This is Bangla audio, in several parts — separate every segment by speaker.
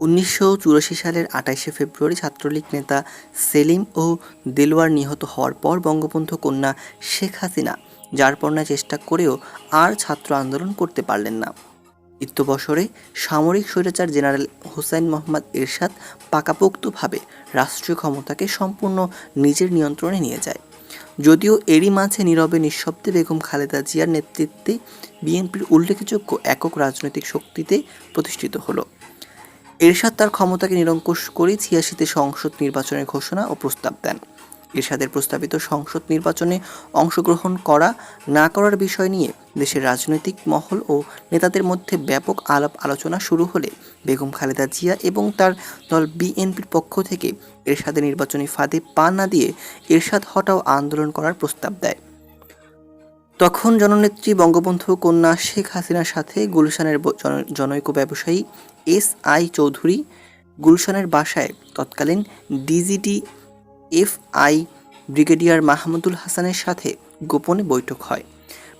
Speaker 1: উনিশশো চুরাশি সালের আটাইশে ফেব্রুয়ারি ছাত্রলীগ নেতা সেলিম ও দেলোয়ার নিহত হওয়ার পর বঙ্গবন্ধু কন্যা শেখ হাসিনা যারপরনায় চেষ্টা করেও আর ছাত্র আন্দোলন করতে পারলেন না। ইত্যবসরে সামরিক স্বৈরাচার জেনারেল হুসাইন মোহাম্মদ এরশাদ পাকাপোক্তভাবে রাষ্ট্রীয় ক্ষমতাকে সম্পূর্ণ নিজের নিয়ন্ত্রণে নিয়ে যায়। যদিও এরই মাঝে নীরবে নিঃশব্দে বেগম খালেদা জিয়ার নেতৃত্বে বিএনপির উল্লেখযোগ্য একক রাজনৈতিক শক্তিতে প্রতিষ্ঠিত হলো। এরশাদ তার ক্ষমতাকে নিরঙ্কুশ করে ছিয়াশিতে সংসদ নির্বাচনের ঘোষণা ও প্রস্তাব দেন। এরশাদের প্রস্তাবিত সংসদ নির্বাচনে অংশগ্রহণ করা না করার বিষয় নিয়ে দেশের রাজনৈতিক মহল ও নেতাদের মধ্যে ব্যাপক আলাপ আলোচনা শুরু হলে বেগম খালেদা জিয়া এবং তার দল বিএনপির পক্ষ থেকে এরশাদের নির্বাচনী ফাঁদে পা না দিয়ে এরশাদ হটাও আন্দোলন করার প্রস্তাব দেয়। তখন জননেত্রী বঙ্গবন্ধু কন্যা শেখ হাসিনার সাথে গুলশানের জন- জনৈক ব্যবসায়ী এস আই চৌধুরী গুলশানের বাসায় তৎকালীন DGT F I brigadier Mahmudul হাসানের সাথে গোপনে বৈঠক হয়।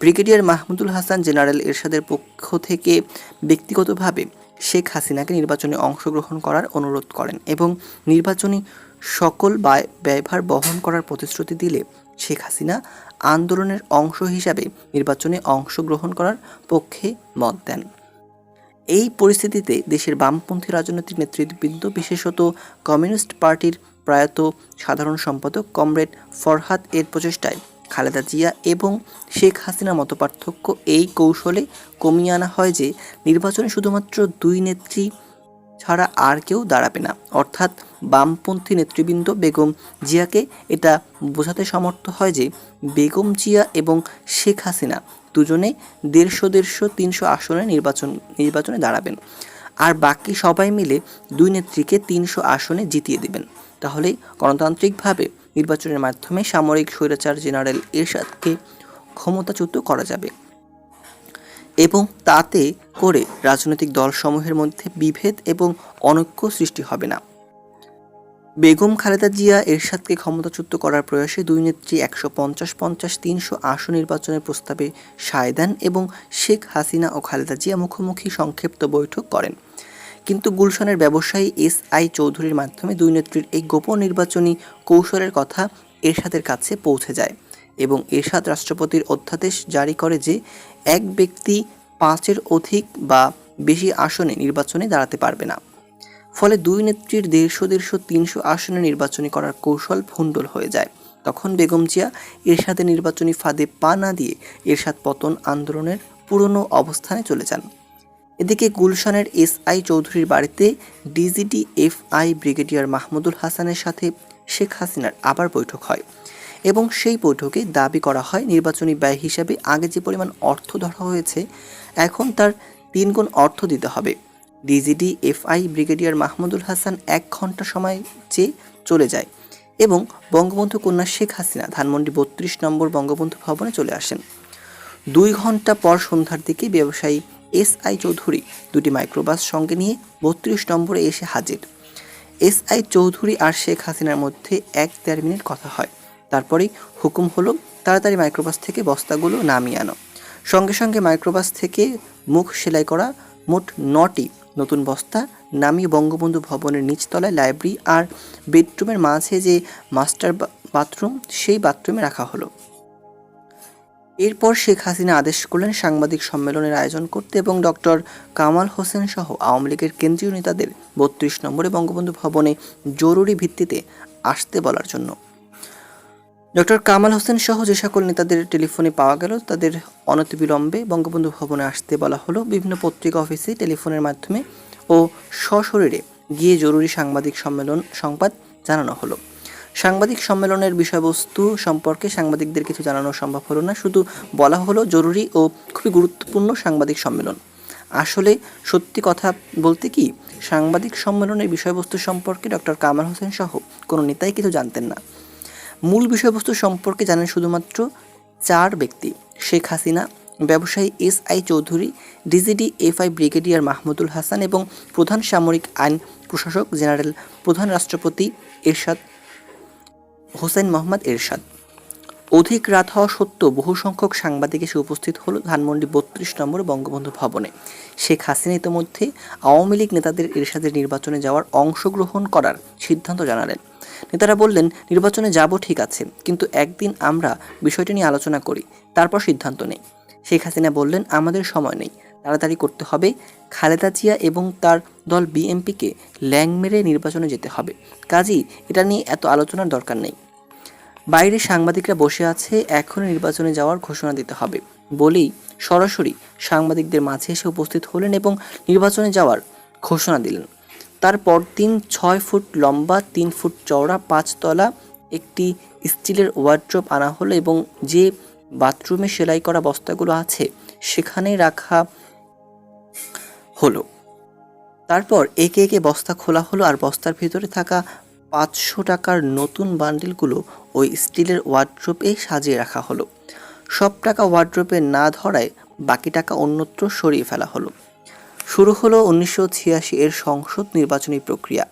Speaker 1: ব্রিগেডিয়ার মাহমুদুল হাসান জেনারেল এরশাদের পক্ষ থেকে ব্যক্তিগতভাবে শেখ হাসিনাকে নির্বাচনে অংশগ্রহণ করার অনুরোধ করেন এবং নির্বাচনী সকল ব্যয়, ব্যয়ভার বহন করার প্রতিশ্রুতি দিলে শেখ হাসিনা আন্দোলনের অংশ হিসাবে নির্বাচনে অংশগ্রহণ করার পক্ষে মত দেন। এই পরিস্থিতিতে দেশের বামপন্থী রাজনৈতিক নেতৃবৃন্দ, বিশেষত কমিউনিস্ট পার্টির প্রয়াত সাধারণ সম্পাদক কমরেড ফরহাদ এর প্রচেষ্টায় খালেদা জিয়া এবং শেখ হাসিনার মতপার্থক্য এই কৌশলে কমিয়ে আনা হয় যে, নির্বাচনে শুধুমাত্র দুই নেত্রী ছাড়া আর কেউ দাঁড়াবে না। অর্থাৎ বামপন্থী নেতৃবৃন্দ বেগম জিয়াকে এটা বোঝাতে সমর্থ হয় যে, বেগম জিয়া এবং শেখ হাসিনা দুজনে দেড়শো দেড়শো তিনশো আসনে নির্বাচন, নির্বাচনে দাঁড়াবেন। আর বাকি সবাই মিলে দুই নেত্রীকে তিনশো আসনে জিতিয়ে দেবেন। তাহলে গণতান্ত্রিকভাবে নির্বাচনের মাধ্যমে সামরিক স্বৈরাচার জেনারেল এরশাদকে ক্ষমতাচ্যুত করা যাবে। এবং তাতে করে রাজনৈতিক দলসমূহের মধ্যে বিভেদ এবং অনৈক্য সৃষ্টি হবে না। বেগম খালেদা জিয়া এরশাদকে ক্ষমতাচ্যুত করার প্রয়াসে দুই নেত্রী একশো পঞ্চাশ পঞ্চাশ, তিনশো আসন নির্বাচনের প্রস্তাবে সায় দেন এবং শেখ হাসিনা ও খালেদা জিয়া মুখোমুখি সংক্ষিপ্ত বৈঠক করেন। কিন্তু গুলশানের ব্যবসায়ী এস আই চৌধুরীর মাধ্যমে দুই নেত্রীর এই গোপন নির্বাচনী কৌশলের কথা এরশাদের কাছে পৌঁছে যায় এবং এরশাদ রাষ্ট্রপতির অধ্যাদেশ জারি করে যে এক ব্যক্তি পাঁচের অধিক বা বেশি আসনে নির্বাচনে দাঁড়াতে পারবে না। ফলে দুই নেত্রীর দেড়শো দেড়শো তিনশো আসনে নির্বাচনী করার কৌশল ভণ্ডুল হয়ে যায়। তখন বেগম জিয়া এরশাদের নির্বাচনী ফাঁদে পা না দিয়ে এরশাদ পতন আন্দোলনের পুরনো অবস্থানে চলে যান। এদিকে গুলশানের এস আই চৌধুরীর বাড়িতে DGT F I brigadier Mahmudul হাসানের সাথে শেখ হাসিনার আবার বৈঠক হয় এবং সেই বৈঠকে দাবি করা হয়, নির্বাচনী ব্যয় হিসাবে আগে যে পরিমাণ অর্থ ধরা হয়েছে, এখন তার তিনগুণ অর্থ দিতে হবে। DGD FI brigadier Mahmudul Hasan এক ঘণ্টা সময় চেয়ে চলে যায় এবং বঙ্গবন্ধু কন্যা শেখ হাসিনা ধানমন্ডি বত্রিশ নম্বর বঙ্গবন্ধু ভবনে চলে আসেন। দুই ঘণ্টা পর সন্ধ্যার দিকে ব্যবসায়ী এস আই চৌধুরী দুটি মাইক্রোবাস সঙ্গে নিয়ে বত্রিশ নম্বরে এসে হাজির। এস আই চৌধুরী আর শেখ হাসিনার মধ্যে এক দেড় মিনিট কথা হয়। তারপরেই হুকুম হলো, তাড়াতাড়ি মাইক্রোবাস থেকে বস্তাগুলো নামিয়ে আনো। সঙ্গে সঙ্গে মাইক্রোবাস থেকে মুখ সেলাই করা মোট নটি নতুন বস্তা নামিয়ে বঙ্গবন্ধু ভবনের নিচতলায় লাইব্রেরি আর বেডরুমের মাঝে যে মাস্টার বাথরুম, সেই বাথরুমে রাখা হলো। এরপর শেখ হাসিনা আদেশ করলেন সাংবাদিক সম্মেলনের আয়োজন করতে এবং ডক্টর কামাল হোসেন সহ আওয়ামী লীগের কেন্দ্রীয় নেতাদের বত্রিশ নম্বরে বঙ্গবন্ধু ভবনে জরুরি ভিত্তিতে আসতে বলার জন্য। ডক্টর কামাল হোসেন সহ যে সকল নেতাদের টেলিফোনে পাওয়া গেল, তাদের অনতিবিলম্বে বঙ্গবন্ধু ভবনে আসতে বলা হলো। বিভিন্ন পত্রিকা অফিসে টেলিফোনের মাধ্যমে ও সশরীরে গিয়ে জরুরি সাংবাদিক সম্মেলন, সংবাদ জানানো হলো। সাংবাদিক সম্মেলনের বিষয়বস্তু সম্পর্কে সাংবাদিকদের কিছু জানানো সম্ভব হলো না। শুধু বলা হলো জরুরি ও খুবই গুরুত্বপূর্ণ সাংবাদিক সম্মেলন। আসলে সত্যি কথা বলতে কি, সাংবাদিক সম্মেলনের বিষয়বস্তু সম্পর্কে ডক্টর কামাল হোসেন সহ কোনো নেতাই কিছু জানতেন না। মূল বিষয়বস্তু সম্পর্কে জানেন শুধুমাত্র চার ব্যক্তি, শেখ হাসিনা, ব্যবসায়ী S I Chowdhury, DGD FI brigadier Mahmudul Hasan এবং প্রধান সামরিক আইন প্রশাসক জেনারেল প্রধান রাষ্ট্রপতি এরশাদ হোসেন মোহাম্মদ এরশাদ। অধিক রাত হওয়া সত্ত্বেও বহু সংখ্যক সাংবাদিক এসে উপস্থিত হলো ধানমন্ডি বত্রিশ নম্বর বঙ্গবন্ধু ভবনে। শেখ হাসিনা ইতিমধ্যে আওয়ামী লীগ নেতাদের এরশাদের নির্বাচনে যাওয়ার অংশগ্রহণ করার সিদ্ধান্ত জানালেন। নেতারা বললেন, নির্বাচনে যাব ঠিক আছে, কিন্তু একদিন আমরা বিষয়টি নিয়ে আলোচনা করি, তারপর সিদ্ধান্ত নেই। শেখ হাসিনা বললেন, আমাদের সময় নেই, তাড়াতাড়ি করতে হবে। খালেদা জিয়া এবং তার দল বিএমপিকে ল্যাং মেরে নির্বাচনে যেতে হবে। কাজেই এটা নিয়ে এত আলোচনার দরকার নেই। বাইরে সাংবাদিকরা বসে আছে, এখনই নির্বাচনে যাওয়ার ঘোষণা দিতে হবে। বলেই সরাসরি সাংবাদিকদের মাঝে এসে উপস্থিত হলেন এবং নির্বাচনে যাওয়ার ঘোষণা দিলেন। তারপর তিন, ছয় ফুট লম্বা, তিন ফুট চওড়া পাঁচতলা একটি স্টিলের ওয়ার্ড্রপ আনা হলো এবং যে বাথরুমে সেলাই করা বস্তাগুলো আছে সেখানেই রাখা হলো। তারপর একে একে বস্তা খোলা হলো আর বস্তার ভিতরে থাকা পাঁচশো টাকার নতুন বান্ডিলগুলো ওই স্টিলের ওয়ার্ড্রোপে সাজিয়ে রাখা হলো। সব টাকা ওয়ার্ড্রোপে না ধরায় বাকি টাকা অন্যত্র সরিয়ে ফেলা হলো। শুরু হলো উনিশশো ছিয়াশি এর সংসদ নির্বাচনী প্রক্রিয়া।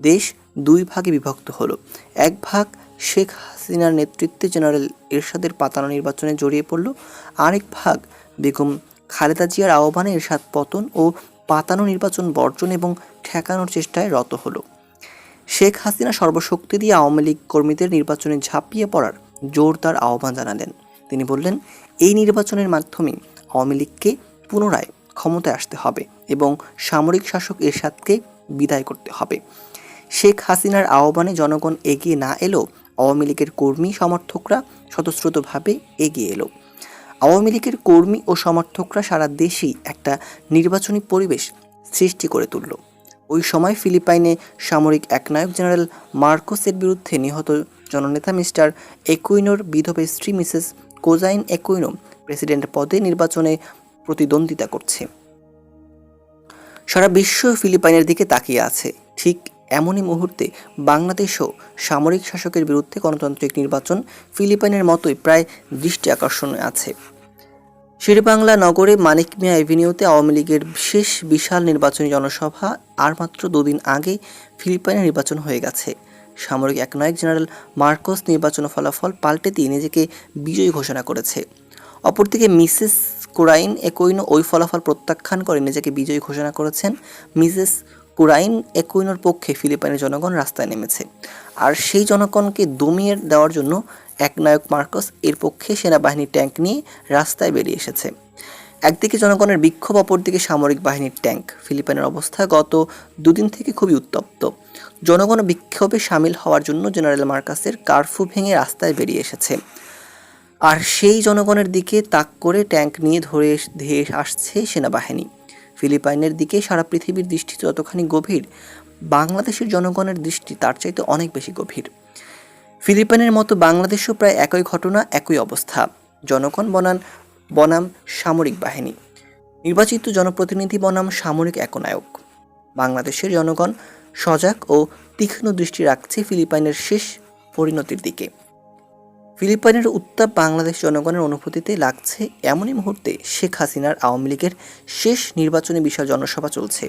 Speaker 1: দেশ দুই ভাগে বিভক্ত হলো। এক ভাগ শেখ হাসিনার নেতৃত্বে জেনারেল এরশাদের পাতানো নির্বাচনে জড়িয়ে পড়ল। আরেক ভাগ বেগম খালেদা জিয়ার আহ্বানে এরশাদ পতন ও পাতানো নির্বাচন বর্জন এবং ঠেকানোর চেষ্টায় রত হলো। শেখ হাসিনা সর্বশক্তি দিয়ে আওয়ামী লীগ কর্মীদের নির্বাচনে ঝাঁপিয়ে পড়ার জোরদার আহ্বান জানালেন। তিনি বললেন, এই নির্বাচনের মাধ্যমে আওয়ামী লীগকে পুনরায় ক্ষমতায় আসতে হবে এবং সামরিক শাসক এরশাদকে বিদায় করতে হবে। শেখ হাসিনার আহ্বানে জনগণ এগিয়ে না এলেও আওয়ামী লীগের কর্মী সমর্থকরা স্বতঃস্ফূর্তভাবে এগিয়ে এলো। আওয়ামী লীগের কর্মী ও সমর্থকরা সারা দেশেই একটা নির্বাচনী পরিবেশ সৃষ্টি করে তুলল। ওই সময় ফিলিপাইনে সামরিক একনায়ক জেনারেল মার্কোসের বিরুদ্ধে নিহত জননেতা মিস্টার একুইনোর বিধবা স্ত্রী মিসেস কোজাইন একুইনো প্রেসিডেন্ট পদে নির্বাচনে প্রতিদ্বন্দ্বিতা করছে। সারা বিশ্ব ফিলিপাইনের দিকে তাকিয়ে আছে। ঠিক এমনই মুহূর্তে বাংলাদেশও সামরিক শাসকের বিরুদ্ধে গণতান্ত্রিক নির্বাচন ফিলিপাইনের মতোই প্রায় দৃষ্টি আকর্ষণে আছে। শেরেবাংলা নগরে মানিক মিয়া এভিনিউতে আওয়ামী লীগের শেষ বিশাল নির্বাচনী জনসভা আর মাত্র দুদিন আগে ফিলিপাইনে নির্বাচন হয়ে গেছে। সামরিক একনায়ক জেনারেল মার্কোস নির্বাচন ফলাফল পাল্টে দিয়ে নিজেকে বিজয়ী ঘোষণা করেছে। অপরদিকে মিসেস কুরাইন একইনো ওই ফলাফল প্রত্যাখ্যান করে নিজেকে বিজয়ী ঘোষণা করেছেন। মিসেস কুরাইন একুইনোর পক্ষে ফিলিপাইনের জনগণ রাস্তায় নেমেছে। আর সেই জনগণকে দমিয়ে দেওয়ার জন্য একনায়ক মার্কস এর পক্ষে সেনাবাহিনীর ট্যাঙ্ক নিয়ে রাস্তায় বেরিয়ে এসেছে। একদিকে জনগণের বিক্ষোভ, অপরদিকে সামরিক বাহিনীর ট্যাঙ্ক। ফিলিপাইনের অবস্থা গত দুদিন থেকে খুবই উত্তপ্ত। জনগণ বিক্ষোভে সামিল হওয়ার জন্য জেনারেল মার্কাসের কারফু ভেঙে রাস্তায় বেরিয়ে এসেছে। আর সেই জনগণের দিকে তাক করে ট্যাঙ্ক নিয়ে ধরে ধেয়ে আসছে সেনাবাহিনী। ফিলিপাইনের দিকে সারা পৃথিবীর দৃষ্টি যতখানি গভীর, বাংলাদেশের জনগণের দৃষ্টি তার চাইতে অনেক বেশি গভীর। ফিলিপাইনের মতো বাংলাদেশও প্রায় একই ঘটনা, একই অবস্থা। জনগণ বনাম বনাম সামরিক বাহিনী। নির্বাচিত জনপ্রতিনিধি বনাম সামরিক একনায়ক। বাংলাদেশের জনগণ সজাগ ও তীক্ষ্ণ দৃষ্টি রাখছে ফিলিপাইনের শেষ পরিণতির দিকে। ফিলিপাইনের উত্তাপ বাংলাদেশ জনগণের অনুভূতিতে লাগছে এমনই মুহূর্তে শেখ হাসিনার আওয়ামী লীগের শেষ নির্বাচনী বিষয় জনসভা চলছে।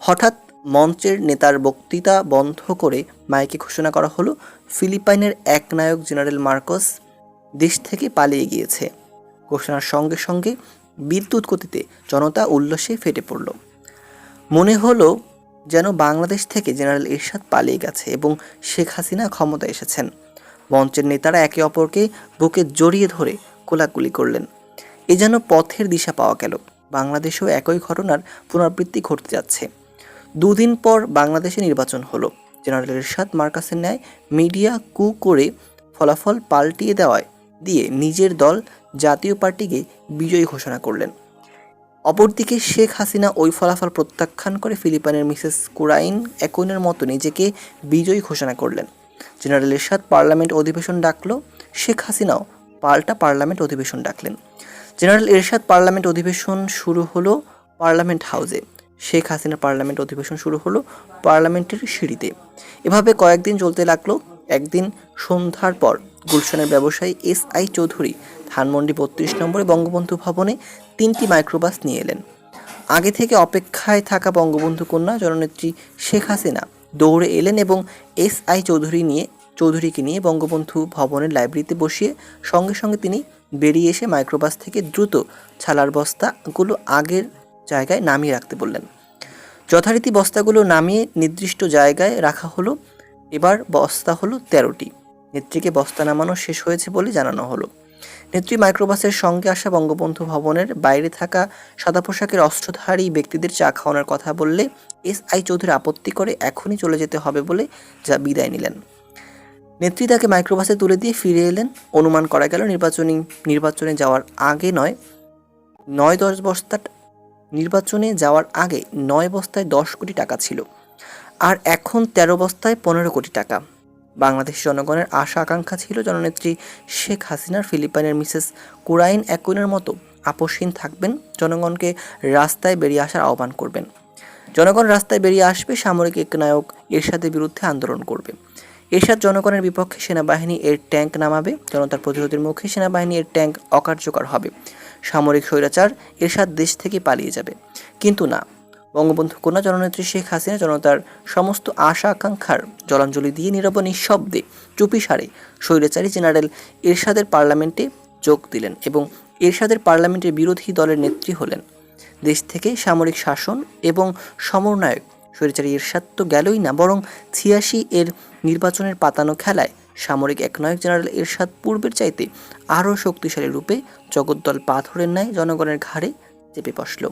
Speaker 1: হঠাৎ মঞ্চের নেতার বক্তৃতা বন্ধ করে মাইকে ঘোষণা করা হলো, ফিলিপাইনের এক নায়ক জেনারেল মার্কস দেশ থেকে পালিয়ে গিয়েছে। ঘোষণার সঙ্গে সঙ্গে বিদ্যুৎ গতিতে জনতা উল্লাসে ফেটে পড়ল। মনে হলো যেন বাংলাদেশ থেকে জেনারেল এরশাদ পালিয়ে গেছে এবং শেখ হাসিনা ক্ষমতা এসেছেন। মঞ্চের নেতারা একে অপরকে বুকে জড়িয়ে ধরে কোলাকুলি করলেন। এ যেন পথের দিশা পাওয়া গেল। বাংলাদেশেও একই ঘটনার পুনরাবৃত্তি ঘটতে যাচ্ছে। দুদিন পর বাংলাদেশে নির্বাচন হলো। জেনারেল এরশাদ মার্কাসের ন্যায় মিডিয়া কু করে ফলাফল পাল্টিয়ে দেওয়ায় দিয়ে নিজের দল জাতীয় পার্টিকে বিজয়ী ঘোষণা করলেন। অপরদিকে শেখ হাসিনা ওই ফলাফল প্রত্যাখ্যান করে ফিলিপাইনের মিসেস কুরাইন একনের মতো নিজেকে বিজয়ী ঘোষণা করলেন। জেনারেল এরশাদ পার্লামেন্ট অধিবেশন ডাকলো, শেখ হাসিনাও পাল্টা পার্লামেন্ট অধিবেশন ডাকলেন। জেনারেল এরশাদ পার্লামেন্ট অধিবেশন শুরু হলো পার্লামেন্ট হাউসে। শেখ হাসিনার পার্লামেন্ট অধিবেশন শুরু হলো পার্লামেন্টের সিঁড়িতে। এভাবে কয়েকদিন চলতে লাগল। একদিন সন্ধ্যার পর গুলশানের ব্যবসায়ী এস আই চৌধুরী ধানমন্ডি বত্রিশ নম্বরে বঙ্গবন্ধু ভবনে তিনটি মাইক্রোবাস নিয়ে এলেন। আগে থেকে অপেক্ষায় থাকা বঙ্গবন্ধু কন্যা, জননেত্রী শেখ হাসিনা দৌড়ে এলেন এবং এস আই চৌধুরী নিয়ে, চৌধুরীকে নিয়ে বঙ্গবন্ধু ভবনের লাইব্রেরিতে বসিয়ে সঙ্গে সঙ্গে তিনি বেরিয়ে এসে মাইক্রোবাস থেকে দ্রুত ছালার বস্তাগুলো আগের জায়গায় নামিয়ে রাখতে বললেন। যথারীতি বস্তাগুলো নামিয়ে নির্দিষ্ট জায়গায় রাখা হলো। এবার বস্তা হলো তেরোটি। নেত্রীকে বস্তা নামানো শেষ হয়েছে বলে জানানো হলো। নেত্রী মাইক্রোবাসের সঙ্গে আসা বঙ্গবন্ধু ভবনের বাইরে থাকা সাদা পোশাকের অস্ত্রধারী ব্যক্তিদের চা খাওয়ানোর কথা বললে এস আই চৌধুরী আপত্তি করে এখনই চলে যেতে হবে বলে যা বিদায় নিলেন। নেত্রী তাকে মাইক্রোবাসে তুলে দিয়ে ফিরে এলেন। অনুমান করা গেল নির্বাচনী নির্বাচনে যাওয়ার আগে নয় নয় দশ বস্তা নির্বাচনে যাওয়ার আগে নয় বস্তায় দশ কোটি টাকা ছিল। আর এখন তেরো বস্তায় পনেরো কোটি টাকা। বাংলাদেশ জনগণের আশা আকাঙ্ক্ষা ছিল জননেত্রী শেখ হাসিনার ফিলিপাইনের মিসেস কুরাইন অ্যাকুইনের মতো আপোষহীন থাকবেন, জনগণকে রাস্তায় বেরিয়ে আসার আহ্বান করবেন। জনগণ রাস্তায় বেরিয়ে আসবে, সামরিক এক একনায়ক এরশাদের বিরুদ্ধে আন্দোলন করবে। এরশাদ জনগণের বিপক্ষে সেনাবাহিনী এর ট্যাঙ্ক নামাবে, জনতার প্রতিরোধের মুখে সেনাবাহিনী এর ট্যাঙ্ক অকার্যকর হবে। সামরিক স্বৈরাচার এরশাদ দেশ থেকে পালিয়ে যাবে। কিন্তু না, বঙ্গবন্ধু কন্যা জননেত্রী শেখ হাসিনা জনতার সমস্ত আশা আকাঙ্ক্ষার জলাঞ্জলি দিয়ে নীরব নিঃশব্দে চুপিসারে স্বৈরাচারী জেনারেল এরশাদের পার্লামেন্টে যোগ দিলেন এবং এরশাদের পার্লামেন্টের বিরোধী দলের নেত্রী হলেন। দেশ থেকে সামরিক শাসন এবং সমন্বয়ক স্বৈরাচারী এরশাদ তো গেলই না, বরং ছিয়াশি এর নির্বাচনের পাতানো খেলায় সামরিক একনায়ক জেনারেল এরশাদ পূর্বের চাইতে আরও শক্তিশালী রূপে জগদ্দল পাথরের ন্যায় জনগণের ঘাড়ে চেপে বসল।